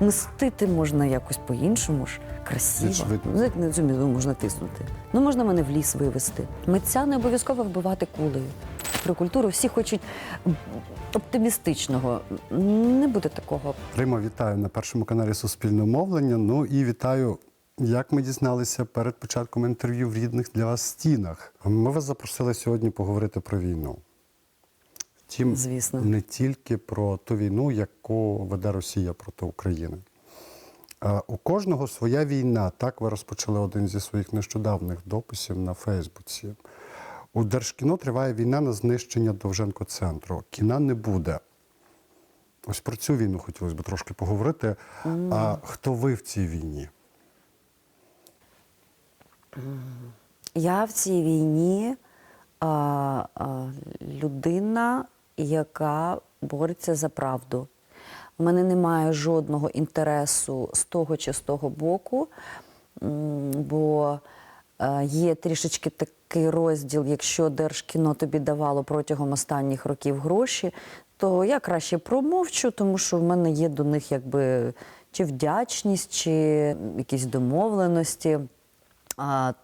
Мстити можна якось по-іншому ж, красиво. Ну, як цю можна тиснути. Ну можна мене в ліс вивезти. Митця не обов'язково вбивати кулею. Про культуру всі хочуть оптимістичного. Не буде такого. Рима, вітаю на першому каналі Суспільне мовлення. Ну і вітаю, як ми дізналися перед початком інтерв'ю в рідних для вас стінах. Ми вас запросили сьогодні поговорити про війну. Втім, Звісно. не тільки про ту війну, яку веде Росія проти України. У кожного своя війна. Так ви розпочали один зі своїх нещодавних дописів на Фейсбуці. У Держкіно триває війна на знищення Довженко-центру. Кіна не буде. Ось про цю війну хотілося б трошки поговорити. А хто ви в цій війні? Я в цій війні а, а, людина, яка бореться за правду. У мене немає жодного інтересу з того чи з того боку, бо е, є трішечки такий розділ, якщо Держкіно тобі давало протягом останніх років гроші, то я краще промовчу, тому що в мене є до них якби чи вдячність, чи якісь домовленості.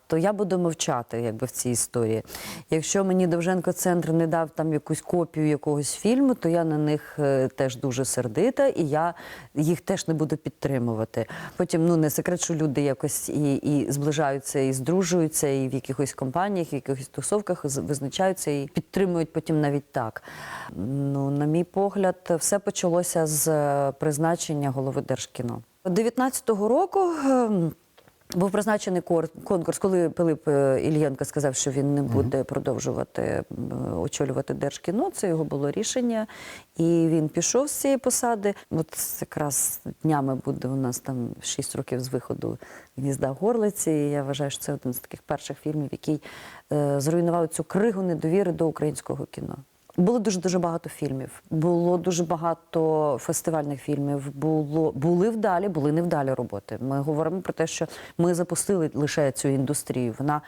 То я буду мовчати якби в цій історії. Якщо мені Довженко центр не дав там якусь копію якогось фільму, то я на них е, теж дуже сердита, і я їх теж не буду підтримувати. Потім ну не секрет, що люди якось і, і зближаються, і здружуються, і в якихось компаніях, в якихось тусовках визначаються і підтримують потім навіть так. Ну, на мій погляд, все почалося з е, призначення голови Держкіно. 19-го року. Був призначений конкурс, коли Пилип е, Ільєнко сказав, що він не буде продовжувати очолювати Держкіно. Це його було рішення. І він пішов з цієї посади. От якраз днями буде у нас там 6 років з виходу гнізда горлиці. І я вважаю, що це один з таких перших фільмів, який е, зруйнував цю кригу недовіри до українського кіно. Було дуже дуже багато фільмів. Було дуже багато фестивальних фільмів. Було були вдалі, були невдалі роботи. Ми говоримо про те, що ми запустили лише цю індустрію. Вона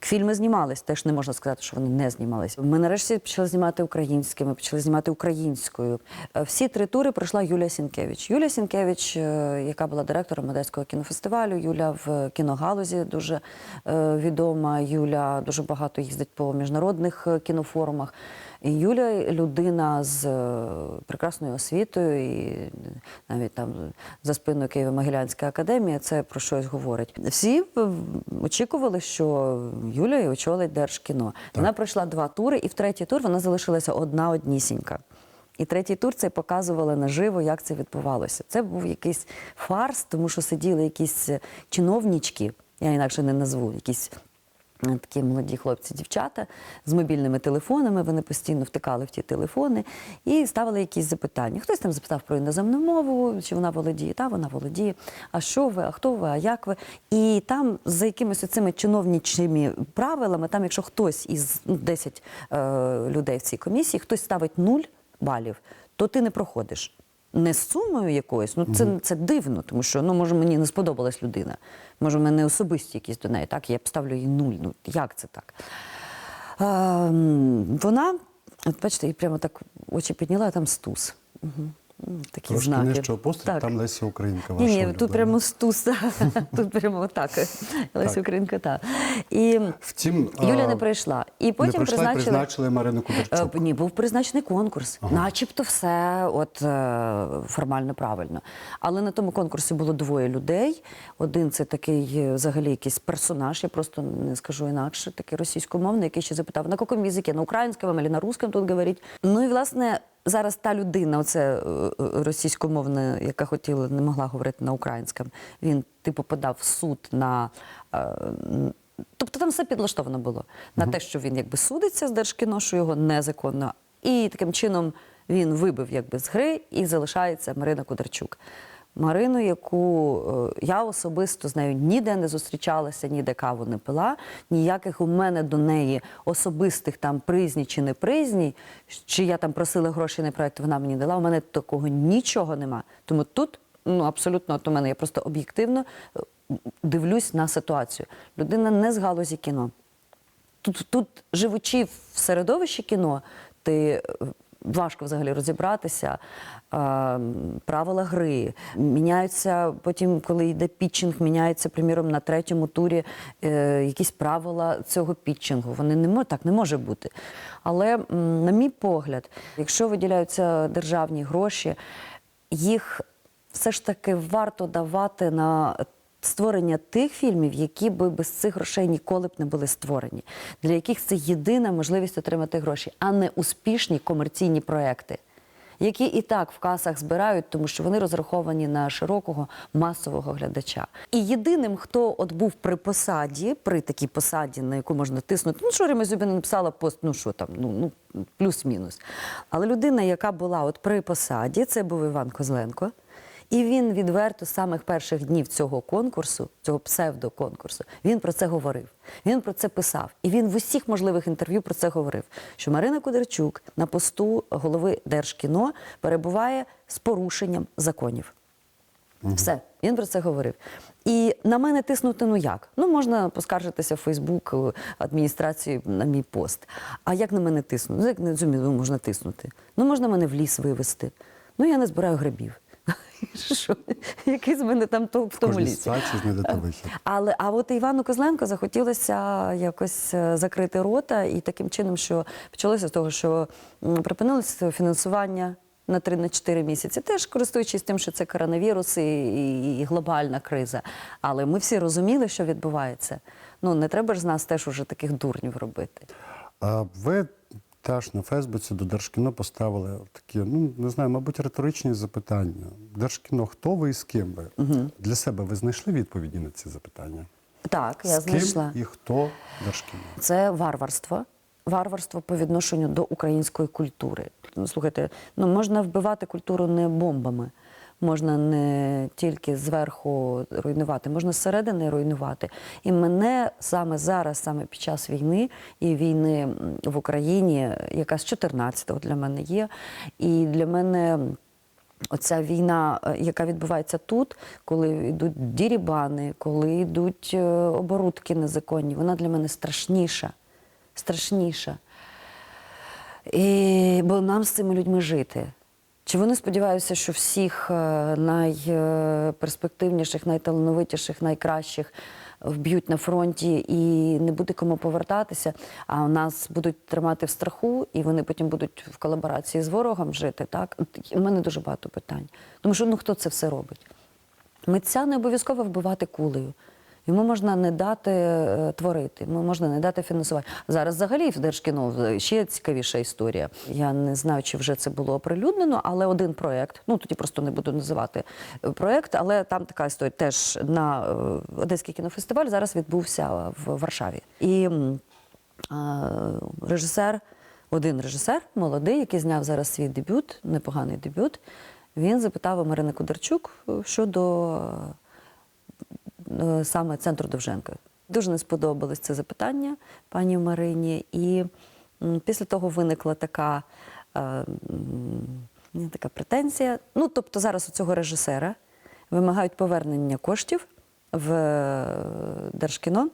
фільми знімались, теж не можна сказати, що вони не знімались. Ми нарешті почали знімати українськими, почали знімати українською. Е, Всі три тури пройшла Юлія Сінкевич. Юлія Сінкевич, е, яка була директором Одеського кінофестивалю. Юля в кіногалузі дуже е, відома. Юля дуже багато їздить по міжнародних кінофорумах. Юля людина з е, прекрасною освітою, і навіть там за спиною Києво-Могилянська академія це про щось говорить. Всі очікували, що Юля очолить Держкіно. Вона пройшла два тури, і в третій тур вона залишилася одна однісінька. І третій тур це показували наживо, як це відбувалося. Це був якийсь фарс, тому що сиділи якісь е, чиновнички, я інакше не назву, якісь такі молоді хлопці, дівчата з мобільними телефонами. Вони постійно втикали в ті телефони і ставили якісь запитання. Хтось там запитав про іноземну мову, чи вона володіє, та вона володіє. А що ви, а хто ви, а як ви? І там за якимись цими чиновничими правилами, там, якщо хтось із ну, 10 е, людей в цій комісії, хтось ставить нуль балів, то ти не проходиш. Не з сумою якоюсь, ну це, це дивно, тому що ну може мені не сподобалась людина. Може, в мене особисті якісь до неї, так я б ставлю їй нуль. Ну як це так? А, вона, от бачите, і прямо так очі підняла, а там стус. Угу. Такі Трошки знаки. нижче опустить, Так. там Леся Українка Ні, ваша. ні, тут улюблена. прямо стус. Тут прямо так. Леся Українка, так. І Втім, Юля не прийшла. І потім не прийшла і призначили. призначили Марину Кударчук. Е, Ні, був призначений конкурс, начебто все от е, формально правильно. Але на тому конкурсі було двоє людей. Один це такий е, взагалі якийсь персонаж, я просто не скажу інакше, такий російськомовний, який ще запитав, на якому язикі, на українському або на русском тут говорить. Ну і власне. Зараз та людина, оце е, е, російськомовна, яка хотіла, не могла говорити на українському, він типу подав в суд на е, Тобто там все підлаштовано було на те, що він якби судиться з Держкіно, що його незаконно, і таким чином він вибив якби з гри і залишається Марина Кударчук. Марину, яку е, я особисто з нею ніде не зустрічалася, ніде каву не пила, ніяких у мене до неї особистих там призні чи не призні, чи я там просила гроші на проект, вона мені дала. У мене такого нічого нема. Тому тут ну абсолютно от у мене я просто об'єктивно е, дивлюсь на ситуацію. Людина не з галузі кіно. Тут, тут живучи в середовищі кіно, ти е, важко взагалі розібратися. Е, правила гри міняються потім, коли йде пітчинг, міняються, приміром, на третьому турі е, якісь правила цього пітчингу. Вони не мо- так не може бути. Але, на мій погляд, якщо виділяються державні гроші, їх все ж таки варто давати на створення тих фільмів, які би без цих грошей ніколи б не були створені, для яких це єдина можливість отримати гроші, а не успішні комерційні проекти. Які і так в касах збирають, тому що вони розраховані на широкого масового глядача. І єдиним, хто от був при посаді, при такій посаді, на яку можна тиснути, ну що Рима Зюбіна написала пост, ну що там, ну, ну плюс-мінус. Але людина, яка була от при посаді, це був Іван Козленко. І він відверто з самих перших днів цього конкурсу, цього псевдоконкурсу, він про це говорив. Він про це писав. І він в усіх можливих інтерв'ю про це говорив. Що Марина Кудерчук на посту голови Держкіно перебуває з порушенням законів. Все, він про це говорив. І на мене тиснути ну як? Ну, можна поскаржитися в Фейсбук адміністрації на мій пост. А як на мене тиснути? Ну, як на Дзюмі ну, можна тиснути? Ну, можна мене в ліс вивезти. Ну, я не збираю грибів. Що? Який з мене там то, в тому лісі? Але а от Івану Козленко захотілося якось е, закрити рота, і таким чином, що почалося з того, що припинилося фінансування на 3-4 місяці, теж користуючись тим, що це коронавірус і, і, і глобальна криза. Але ми всі розуміли, що відбувається. Ну не треба ж з нас теж уже таких дурнів робити. А ви теж на Фейсбуці до Держкіно поставили такі, ну не знаю, мабуть, риторичні запитання. Держкіно, хто ви і з ким ви? Для себе ви знайшли відповіді на ці запитання? Так, я з ким знайшла. і хто Держкіно? Це варварство. Варварство по відношенню до української культури. Слухайте, ну можна вбивати культуру не бомбами, можна не тільки зверху руйнувати, можна зсередини руйнувати. І мене саме зараз, саме під час війни і війни в Україні, яка з 14-го для мене є, і для мене. Оця війна, е, яка відбувається тут, коли йдуть дірібани, коли йдуть е, оборудки незаконні, вона для мене страшніша. Страшніша. І, бо нам з цими людьми жити. Чи вони сподіваються, що всіх е, найперспективніших, найталановитіших, найкращих вб'ють на фронті і не буде кому повертатися, а у нас будуть тримати в страху, і вони потім будуть в колаборації з ворогом жити. Так? У мене дуже багато питань. Тому що ну хто це все робить? Митця не обов'язково вбивати кулею. Йому можна не дати е, творити, йому можна не дати фінансувати. Зараз взагалі в Держкіно ще цікавіша історія. Я не знаю, чи вже це було оприлюднено, але один проєкт, ну тоді просто не буду називати е, проєкт, але там така історія теж на е, Одеський кінофестиваль зараз відбувся в Варшаві. І режисер, один режисер, молодий, який зняв зараз свій дебют, непоганий дебют. Він запитав у Марини Кударчук е, щодо е, саме центру Довженка. Дуже не сподобалось це запитання пані Марині. І після того виникла така, е, така претензія. Ну, тобто зараз у цього режисера вимагають повернення коштів в е, Держкіно.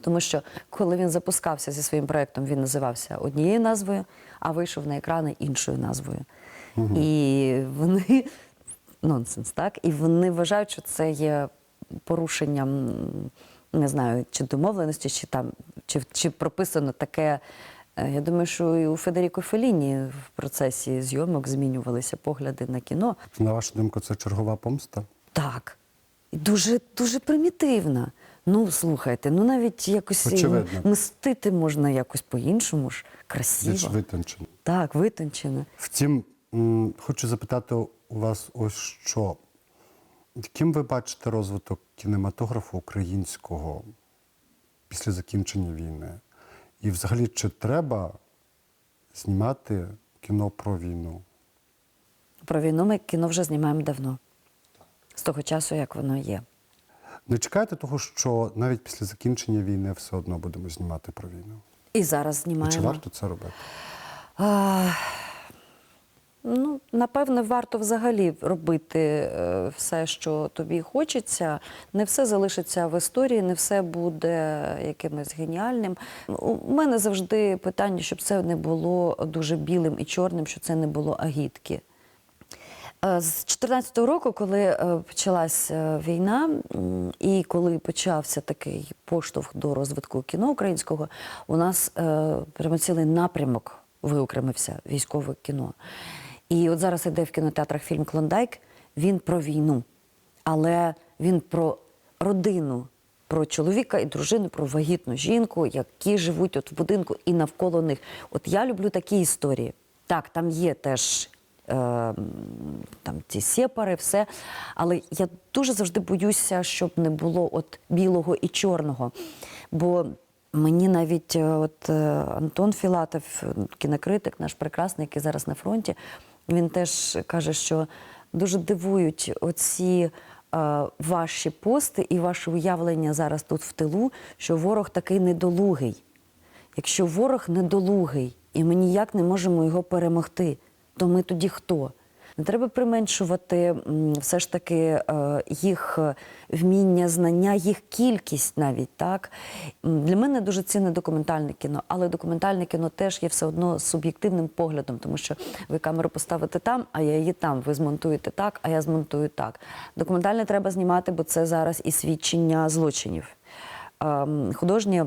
Тому що коли він запускався зі своїм проєктом, він називався однією назвою, а вийшов на екрани іншою назвою. І вони нонсенс, так? І вони вважають, що це є порушенням, не знаю, чи домовленості, чи там, чи, чи прописано таке. Е, Я думаю, що і у Федеріко Феліні в процесі зйомок змінювалися погляди на кіно. На вашу думку, це чергова помста? Так. Дуже, дуже примітивна. Ну, слухайте, ну навіть якось і Очевидно. мстити можна якось по-іншому ж, красиво. Більш витончено. Так, витончено. Втім, хочу запитати у вас ось що. Яким ви бачите розвиток кінематографу українського після закінчення війни? І взагалі, чи треба знімати кіно про війну? Про війну ми кіно вже знімаємо давно. З того часу, як воно є. Не чекайте того, що навіть після закінчення війни все одно будемо знімати про війну. І зараз І чи варто це робити? А, Ну, напевне, варто взагалі робити е, все, що тобі хочеться. Не все залишиться в історії, не все буде якимось геніальним. У мене завжди питання, щоб це не було дуже білим і чорним, щоб це не було агітки. Е, З 2014 року, коли е, почалась е, війна, і коли почався такий поштовх до розвитку кіно українського, у нас прямо цілий напрямок виокремився військове кіно. І от зараз іде в кінотеатрах фільм Клондайк. Він про війну, але він про родину, про чоловіка і дружину, про вагітну жінку, які живуть от в будинку і навколо них. От я люблю такі історії. Так, там є теж е, там ці сепари, все. Але я дуже завжди боюся, щоб не було от білого і чорного. Бо мені навіть е, от е, Антон Філатов, кінокритик, наш прекрасний, який зараз на фронті, він теж каже, що дуже дивують оці е, ваші пости і ваше уявлення зараз тут в тилу, що ворог такий недолугий. Якщо ворог недолугий, і ми ніяк не можемо його перемогти, то ми тоді хто? Не треба применшувати все ж таки е, їх вміння, знання, їх кількість навіть так. Для мене дуже цінне документальне кіно, але документальне кіно теж є все одно суб'єктивним поглядом, тому що ви камеру поставите там, а я її там. Ви змонтуєте так, а я змонтую так. Документальне треба знімати, бо це зараз і свідчення злочинів. Ем, Художнє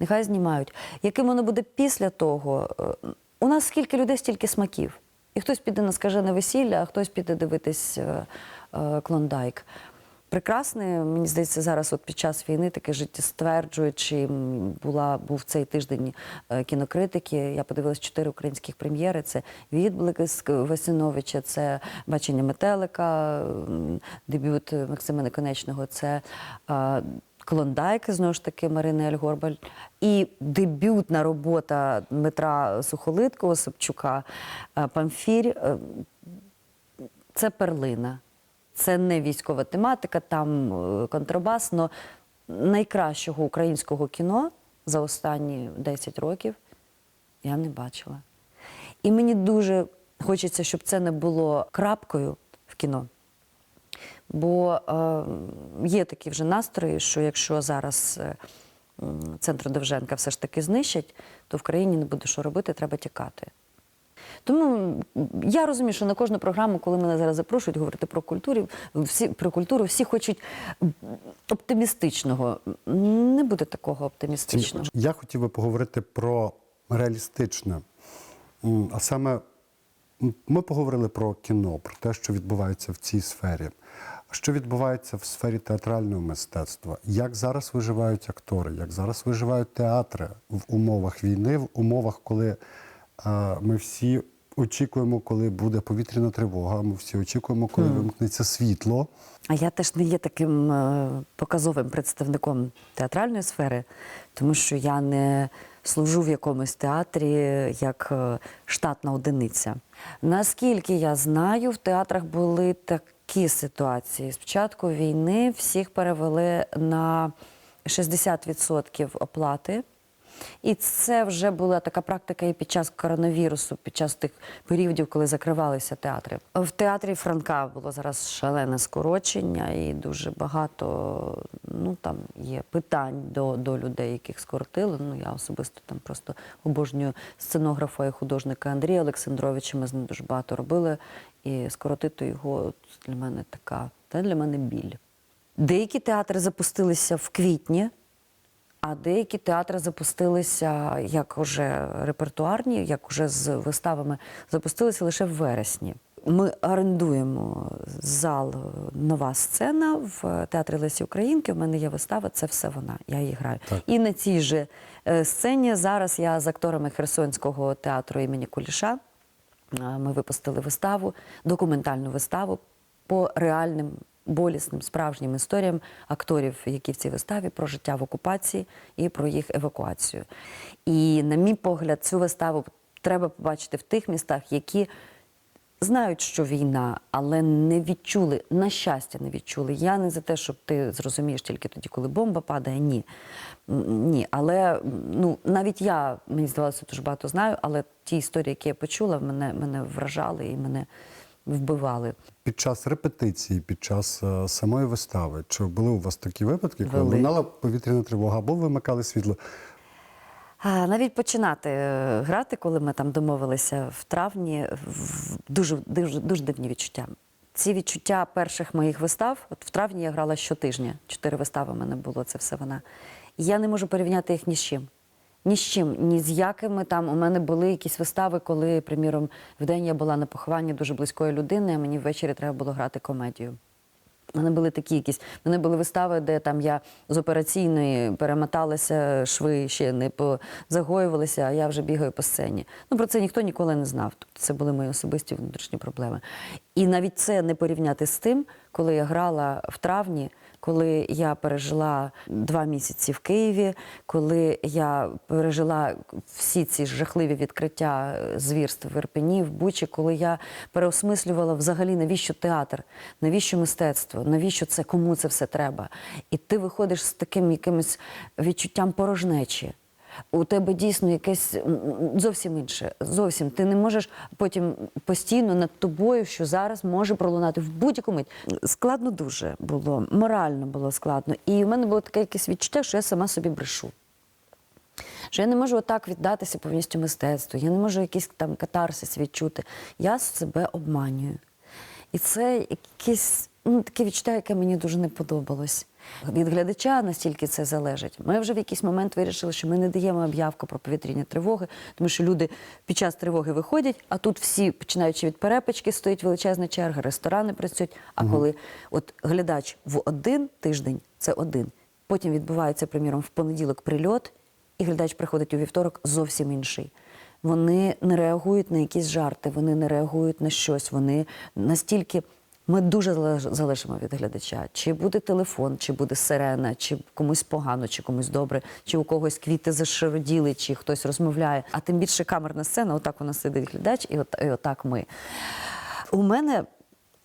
Нехай знімають. Яким воно буде після того? Е, У нас скільки людей, стільки смаків. І хтось піде на скажене весілля, а хтось піде дивитись е, е, клондайк. Прекрасне, мені здається, зараз от під час війни таке життєстверджуючи, була, був цей тиждень е, кінокритики. Я подивилась чотири українських прем'єри. Це відблики з Васиновича, це бачення метелика, дебют Максима Неконечного. Це Клондайк, знову ж таки, Марини Ельгорбаль. І дебютна робота Дмитра Сухолиткого, Собчука, е, Памфір. Е, Це перлина. Це не військова тематика, там е, контрабас, но найкращого українського кіно за останні 10 років я не бачила. І мені дуже хочеться, щоб це не було крапкою в кіно. Бо е, є такі вже настрої, що якщо зараз е, центр Довженка все ж таки знищать, то в країні не буде що робити, треба тікати. Тому я розумію, що на кожну програму, коли мене зараз запрошують говорити про культуру, всі про культуру, всі хочуть оптимістичного. Не буде такого оптимістичного. Я хотів би поговорити про реалістичне. А саме ми поговорили про кіно, про те, що відбувається в цій сфері. Що відбувається в сфері театрального мистецтва? Як зараз виживають актори, як зараз виживають театри в умовах війни, в умовах, коли е, ми всі очікуємо, коли буде повітряна тривога, ми всі очікуємо, коли вимкнеться світло. А я теж не є таким е, показовим представником театральної сфери, тому що я не служу в якомусь театрі як е, штатна одиниця. Наскільки я знаю, в театрах були такі ситуації. Спочатку війни всіх перевели на 60% оплати. І це вже була така практика і під час коронавірусу, під час тих періодів, коли закривалися театри. В театрі Франка було зараз шалене скорочення, і дуже багато ну там є питань до, до людей, яких скоротили. Ну я особисто там просто обожнюю сценографа і художника Андрія Олександровича. Ми з ним дуже багато робили. І скоротити його для мене така, це для мене біль. Деякі театри запустилися в квітні. А деякі театри запустилися як уже репертуарні, як уже з виставами запустилися лише в вересні. Ми орендуємо зал е, нова сцена в театрі Лесі Українки. У мене є вистава, це все вона. Я її граю. Так. І на цій же е, сцені зараз я з акторами Херсонського театру імені Куліша. е, Ми випустили виставу, документальну виставу по реальним болісним справжнім історіям акторів, які в цій виставі про життя в окупації і про їх евакуацію. І, на мій погляд, цю виставу треба побачити в тих містах, які знають, що війна, але не відчули, на щастя, не відчули. Я не за те, щоб ти зрозумієш тільки тоді, коли бомба падає. Ні. Ні. Але ну, навіть я, мені здавалося, дуже багато знаю, але ті історії, які я почула, мене, мене вражали і мене вбивали. Під час репетиції, під час е, самої вистави, чи були у вас такі випадки, коли Були. лунала повітряна тривога або вимикали світло? А, Навіть починати е, грати, коли ми там домовилися в травні, в- дуже, дуже, дуже дивні відчуття. Ці відчуття перших моїх вистав, от в травні я грала щотижня, чотири вистави в мене було, це все вона. І я не можу порівняти їх ні з чим. Ні з чим, ні з якими там. У мене були якісь вистави, коли, приміром, в день я була на похованні дуже близької людини, а мені ввечері треба було грати комедію. У мене були такі якісь. У мене були вистави, де там я з операційної перемоталася, шви ще не позагоювалися, а я вже бігаю по сцені. Ну про це ніхто ніколи не знав. Тобто це були мої особисті внутрішні проблеми. І навіть це не порівняти з тим, коли я грала в травні. Коли я пережила два місяці в Києві, коли я пережила всі ці жахливі відкриття е, звірств в Ірпені, в Бучі, коли я переосмислювала взагалі, навіщо театр, навіщо мистецтво, навіщо це, кому це все треба. І ти виходиш з таким якимось відчуттям порожнечі. У тебе дійсно якесь зовсім інше. Зовсім ти не можеш потім постійно над тобою, що зараз може пролунати в будь-яку мить. Складно дуже було, морально було складно. І у мене було таке якесь відчуття, що я сама собі брешу. Що я не можу отак віддатися повністю мистецтву, я не можу якийсь там катарсис відчути. Я себе обманюю. І це якесь ну, таке відчуття, яке мені дуже не подобалось. Від глядача настільки це залежить. Ми вже в якийсь момент вирішили, що ми не даємо об'явку про повітряні тривоги, тому що люди під час тривоги виходять, а тут всі, починаючи від перепечки, стоїть величезна черга, ресторани працюють. А коли от глядач в один тиждень це один, потім відбувається, приміром, в понеділок прильот, і глядач приходить у вівторок зовсім інший. Вони не реагують на якісь жарти, вони не реагують на щось. Вони настільки ми дуже залежимо від глядача. Чи буде телефон, чи буде сирена, чи комусь погано, чи комусь добре, чи у когось квіти зашароділи, чи хтось розмовляє. А тим більше камерна сцена, отак у нас сидить глядач, і, от, і отак ми. У мене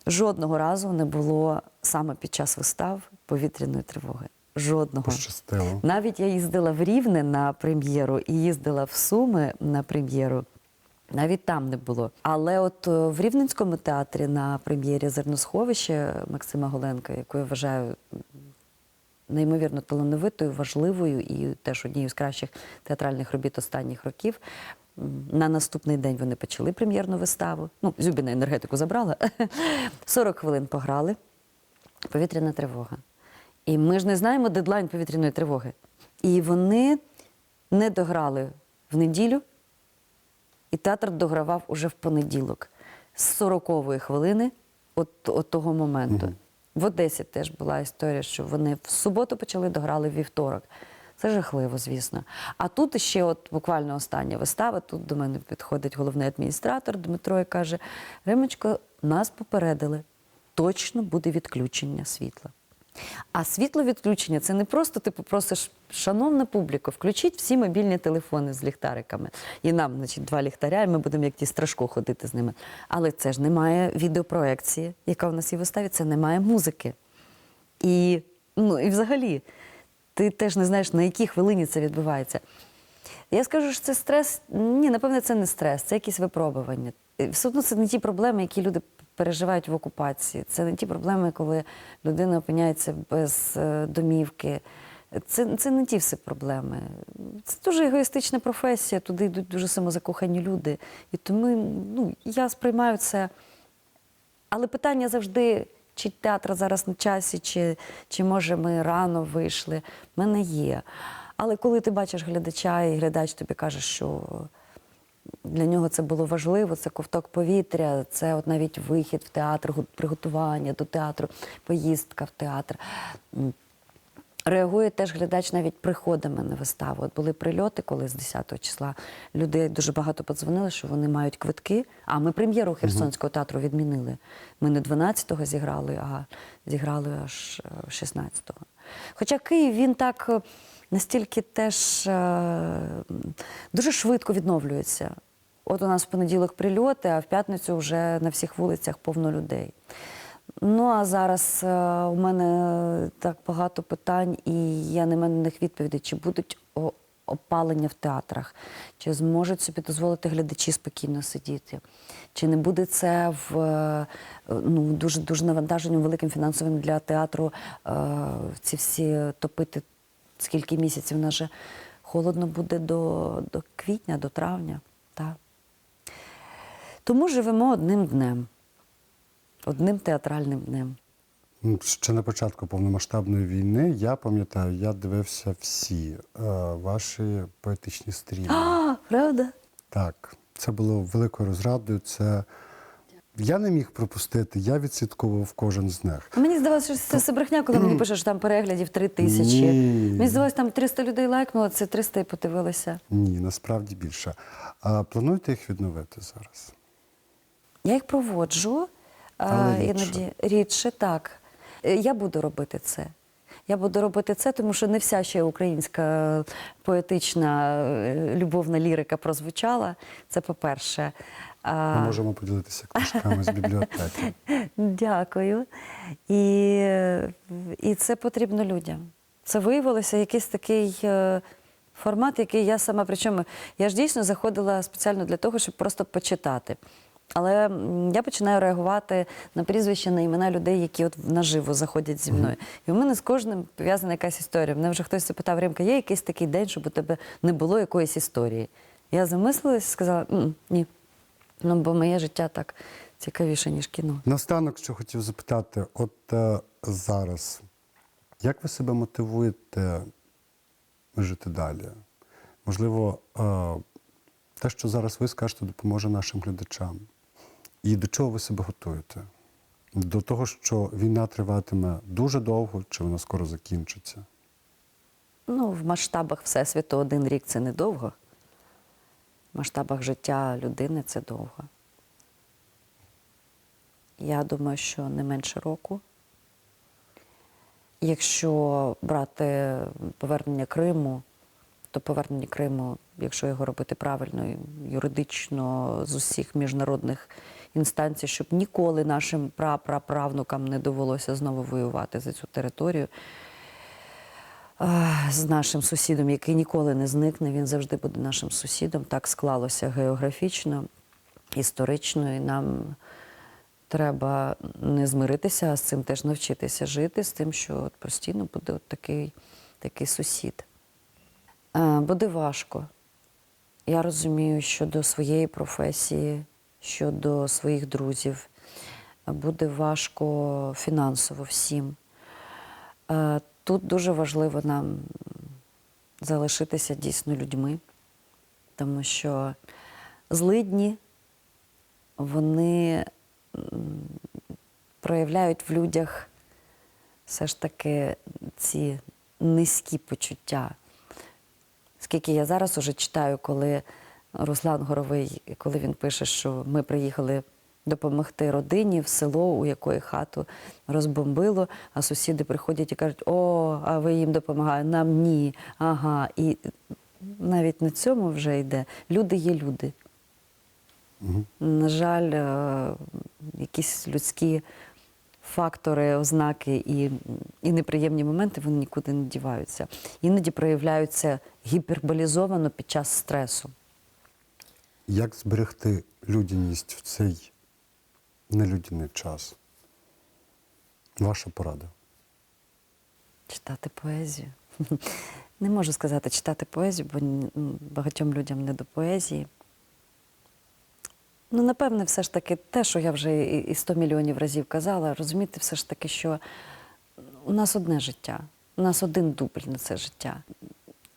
жодного разу не було саме під час вистав повітряної тривоги. Жодного. Пощастило. Навіть я їздила в Рівне на прем'єру і їздила в Суми на прем'єру. Навіть там не було. Але от е, в Рівненському театрі на прем'єрі Зерносховище Максима Голенка, яку я вважаю неймовірно талановитою, важливою і теж однією з кращих театральних робіт останніх років. На наступний день вони почали прем'єрну виставу. Ну, Зюбіна енергетику забрала. 40 хвилин пограли. Повітряна тривога. І ми ж не знаємо дедлайн повітряної тривоги. І вони не дограли в неділю, і театр догравав уже в понеділок з 40-ї хвилини от, от того моменту. В Одесі теж була історія, що вони в суботу почали дограли в вівторок. Це жахливо, звісно. А тут ще, от буквально остання вистава. Тут до мене підходить головний адміністратор Дмитро і каже: Римочко, нас попередили, точно буде відключення світла. А світло відключення це не просто ти попросиш, шановна публіка, включіть всі мобільні телефони з ліхтариками. І нам, значить, два ліхтаря, і ми будемо як ті страшко ходити з ними. Але це ж немає відеопроекції, яка в нас є в виставі, це немає музики. І, ну, і взагалі, ти теж не знаєш, на якій хвилині це відбувається. Я скажу, що це стрес. Ні, напевне, це не стрес, це якісь випробування. Все одно це не ті проблеми, які люди переживають в окупації. Це не ті проблеми, коли людина опиняється без е, домівки. Це, це не ті все проблеми. Це дуже егоїстична професія, туди йдуть дуже самозакохані люди. І тому ну, я сприймаю це. Але питання завжди, чи театр зараз на часі, чи, чи може ми рано вийшли, в мене є. Але коли ти бачиш глядача, і глядач тобі каже, що для нього це було важливо, це ковток повітря, це от навіть вихід в театр, приготування до театру, поїздка в театр. Реагує теж глядач навіть приходами на виставу. От були прильоти, коли з 10 числа людей дуже багато подзвонили, що вони мають квитки. А ми прем'єру Херсонського театру відмінили. Ми не 12-го зіграли, а зіграли аж е, 16-го. Хоча Київ він так е, настільки теж е, дуже швидко відновлюється. от у нас в понеділок прильоти, а в п'ятницю вже на всіх вулицях повно людей. Ну а зараз е, у мене так багато питань, і я не маю на них відповідей, чи будуть опалення в театрах, чи зможуть собі дозволити глядачі спокійно сидіти, чи не буде це в е, ну, дуже дуже навантаженням великим фінансовим для театру ці всі топити скільки місяців. Нас же холодно буде до, до квітня, до травня. Так. Тому живемо одним днем, одним театральним днем. Ну, Ще на початку повномасштабної війни я пам'ятаю, я дивився всі е, ваші поетичні стріми. А, правда? Так, це було великою розрадою. Це я не міг пропустити, я відслідковував кожен з них. А Мені здавалося, що це все брехня, коли мені пишеш там переглядів три тисячі. Мені здавалося, там 300 людей лайкнуло, це 300 і подивилися. Ні, насправді більше. А плануєте їх відновити зараз? Я їх проводжу Але рідше. іноді рідше, так. Е, Я буду робити це. Я буду робити це, тому що не вся ще українська поетична е, любовна лірика прозвучала. Це по-перше. Ми можемо поділитися книжками з бібліотеки. Дякую. І, і це потрібно людям. Це виявилося якийсь такий е, формат, який я сама, причому я ж дійсно заходила спеціально для того, щоб просто почитати. Але я починаю реагувати на прізвища, на імена людей, які от наживо заходять зі мною. І у мене з кожним пов'язана якась історія. Мене вже хтось запитав, Римка, є якийсь такий день, щоб у тебе не було якоїсь історії? Я замислилась і сказала, ні. Ну, бо моє життя так цікавіше, ніж кіно. Наостанок, що хотів запитати, от е, зараз, як ви себе мотивуєте жити далі? Можливо, е, те, що зараз ви скажете, допоможе нашим глядачам. І до чого ви себе готуєте? До того, що війна триватиме дуже довго, чи вона скоро закінчиться? Ну, в масштабах Всесвіту один рік це недовго. Масштабах життя людини це довго. Я думаю, що не менше року. Якщо брати повернення Криму, то повернення Криму, якщо його робити правильно, юридично з усіх міжнародних інстанцій, щоб ніколи нашим прапраправнукам не довелося знову воювати за цю територію з нашим сусідом, який ніколи не зникне, він завжди буде нашим сусідом. Так склалося географічно, історично, і нам треба не змиритися, а з цим теж навчитися жити, з тим, що от постійно буде от такий, такий сусід. Е, Буде важко. Я розумію, що до своєї професії, щодо своїх друзів, е, буде важко фінансово всім. Тут дуже важливо нам залишитися дійсно людьми, тому що злидні вони проявляють в людях все ж таки ці низькі почуття. Скільки я зараз уже читаю, коли Руслан Горовий, коли він пише, що ми приїхали допомогти родині в село, у якої хату розбомбило, а сусіди приходять і кажуть, о, а ви їм допомагаєте, нам ні. Ага. І навіть на цьому вже йде. Люди є люди. На жаль, е, якісь людські фактори, ознаки і, і неприємні моменти вони нікуди не діваються. Іноді проявляються гіперболізовано під час стресу. Як зберегти людяність в цей нелюдяний час? Ваша порада. Читати поезію. Не можу сказати читати поезію, бо багатьом людям не до поезії. Ну, напевне, все ж таки те, що я вже і і 100 мільйонів разів казала, розуміти все ж таки, що у нас одне життя, у нас один дубль на це життя.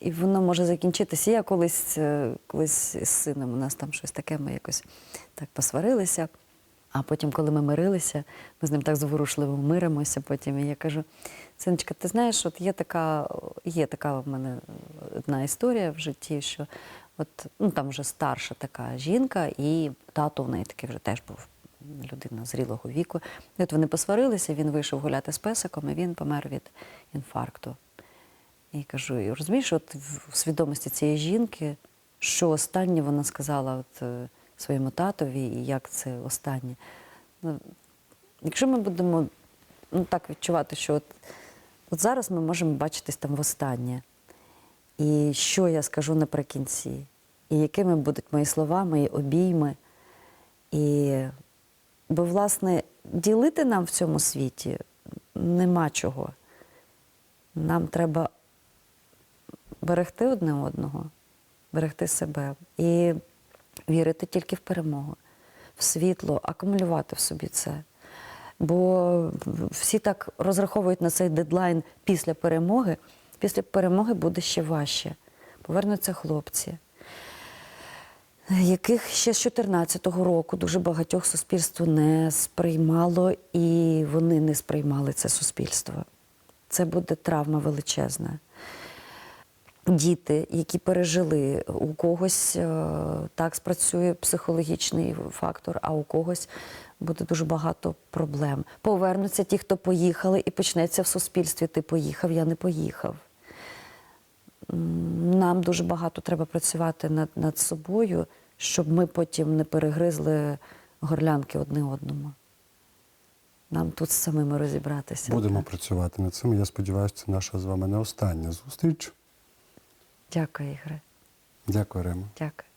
І воно може закінчитися. Я колись, е, колись з сином, у нас там щось таке, ми якось так посварилися. А потім, коли ми мирилися, ми з ним так зворушливо миримося. Потім і я кажу: синочка, ти знаєш, от є така, є така в мене одна історія в житті, що от ну там вже старша така жінка, і тато в неї такий вже теж був людина зрілого віку. І от вони посварилися, він вийшов гуляти з песиком, і він помер від інфаркту. І кажу, розумієш, от в свідомості цієї жінки, що останнє вона сказала, от, е, своєму татові, і як це останнє. Ну, якщо ми будемо ну, так відчувати, що от, от зараз ми можемо бачитись там востаннє. І що я скажу наприкінці, і якими будуть мої слова, мої обійми. І, бо, власне, ділити нам в цьому світі нема чого. Нам треба берегти одне одного, берегти себе і вірити тільки в перемогу, в світло, акумулювати в собі це. Бо всі так розраховують на цей дедлайн після перемоги. Після перемоги буде ще важче. Повернуться хлопці, яких ще з 2014 року дуже багатьох суспільство не сприймало, і вони не сприймали це суспільство. Це буде травма величезна. Діти, які пережили, у когось е, так спрацює психологічний фактор, а у когось буде дуже багато проблем. Повернуться ті, хто поїхали, і почнеться в суспільстві. Ти поїхав, я не поїхав. Нам дуже багато треба працювати над, над собою, щоб ми потім не перегризли горлянки одне одному. Нам тут з самими розібратися. Будемо працювати над цим. Я сподіваюся, це наша з вами не остання зустріч. Дякую, Ігоре. Дякую, Рема. Дякую.